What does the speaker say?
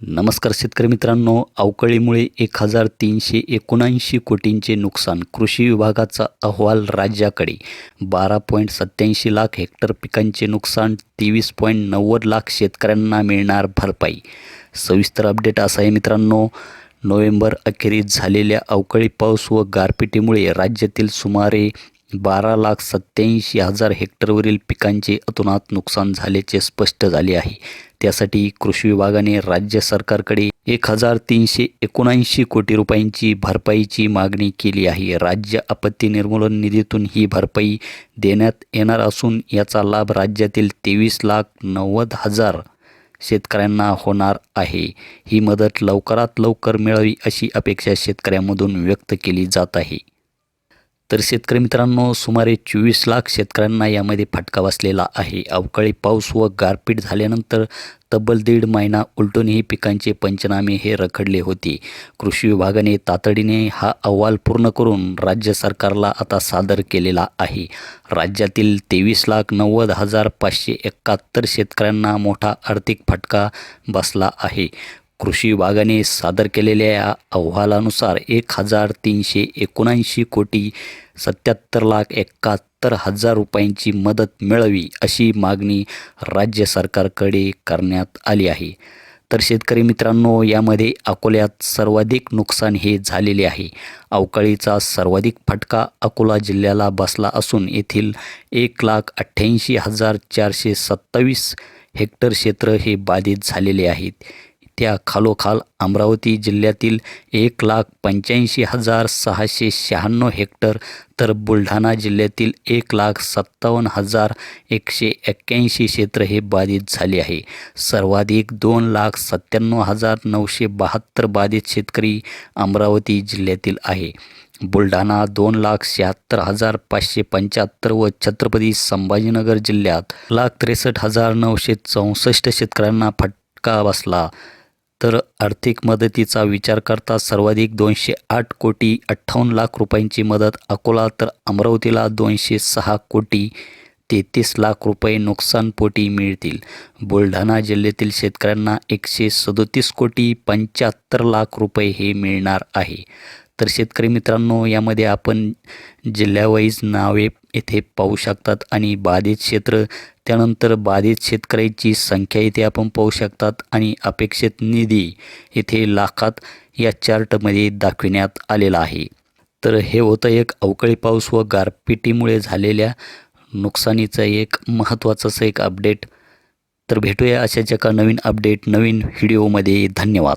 नमस्कार शेतकरी मित्रांनो अवकाळीमुळे एक हजार तीनशे एकोणऐंशी कोटींचे नुकसान कृषी विभागाचा अहवाल राज्याकडे. बारा पॉईंट सत्याऐंशी लाख हेक्टर पिकांचे नुकसान तेवीस पॉईंट नव्वद लाख शेतकऱ्यांना मिळणार भरपाई. सविस्तर अपडेट असा आहे मित्रांनो नोव्हेंबर अखेरीस झालेल्या अवकाळी पाऊस व गारपिटीमुळे राज्यातील सुमारे बारा लाख सत्याऐंशी हजार हेक्टरवरील पिकांचे अतोनात नुकसान झाल्याचे स्पष्ट झाले आहे. त्यासाठी कृषी विभागाने राज्य सरकारकडे एक हजार तीनशे एकोणऐंशी कोटी रुपयांची भरपाईची मागणी केली आहे. राज्य आपत्ती निर्मूलन निधीतून ही भरपाई देण्यात येणार असून याचा लाभ राज्यातील तेवीस लाख नव्वद हजार शेतकऱ्यांना होणार आहे. ही मदत लवकरात लवकर मिळावी अशी अपेक्षा शेतकऱ्यांमधून व्यक्त केली जात आहे. तर शेतकरी मित्रांनो सुमारे चोवीस लाख शेतकऱ्यांना यामध्ये फटका बसलेला आहे. अवकाळी पाऊस व गारपीट झाल्यानंतर तब्बल दीड महिना उलटूनही पिकांचे पंचनामे हे रखडले होते. कृषी विभागाने तातडीने हा अहवाल पूर्ण करून राज्य सरकारला आता सादर केलेला आहे. राज्यातील तेवीस लाख नव्वद हजार पाचशे एकाहत्तर शेतकऱ्यांना मोठा आर्थिक फटका बसला आहे. कृषी विभागाने सादर केलेल्या या अहवालानुसार एक हजार तीनशे एकोणऐंशी कोटी सत्याहत्तर लाख एकाहत्तर हजार रुपयांची मदत मिळावी अशी मागणी राज्य सरकारकडे करण्यात आली आहे. तर शेतकरी मित्रांनो यामध्ये अकोल्यात सर्वाधिक नुकसान हे झालेले आहे. अवकाळीचा सर्वाधिक फटका अकोला जिल्ह्याला बसला असून येथील एक लाख अठ्ठ्याऐंशी हजार चारशे सत्तावीस हेक्टर क्षेत्र हे बाधित झालेले आहेत. त्या खालोखाल अमरावती जिल्ह्यातील एक लाख पंच्याऐंशी हजार सहाशे शहाण्णव हेक्टर तर बुलढाणा जिल्ह्यातील एक लाख सत्तावन्न हजार एकशे एक्क्याऐंशी क्षेत्र हे बाधित झाले आहे. सर्वाधिक दोन लाख सत्त्याण्णव हजार नऊशे बहात्तर बाधित शेतकरी अमरावती जिल्ह्यातील आहे. बुलढाणा दोन लाख शहात्तर हजार पाचशे पंच्याहत्तर व छत्रपती संभाजीनगर जिल्ह्यात लाख त्रेसष्ट हजार नऊशे चौसष्ट शेतकऱ्यांना फटका बसला. तर आर्थिक मदतीचा विचार करता सर्वाधिक दोनशे आठ कोटी अठ्ठावन्न लाख रुपयांची मदत अकोला तर अमरावतीला दोनशे सहा कोटी तेहतीस लाख रुपये नुकसानपोटी मिळतील. बुलढाणा जिल्ह्यातील शेतकऱ्यांना एकशे सदोतीस कोटी पंच्याहत्तर लाख रुपये हे मिळणार आहे. तर शेतकरी मित्रांनो यामध्ये आपण जिल्ह्यावाईज नावे येथे पाहू शकतात आणि बाधित क्षेत्र त्यानंतर बाधित शेतकऱ्याची संख्या इथे आपण पाहू शकतात आणि अपेक्षित निधी इथे लाखात या चार्टमध्ये दाखविण्यात आलेला आहे. तर हे होतं एक अवकाळी पाऊस व गारपिटीमुळे झालेल्या नुकसानीचं एक महत्त्वाचं असं एक अपडेट तर भेटूया अशाच एका नवीन अपडेट नवीन व्हिडिओमध्ये धन्यवाद.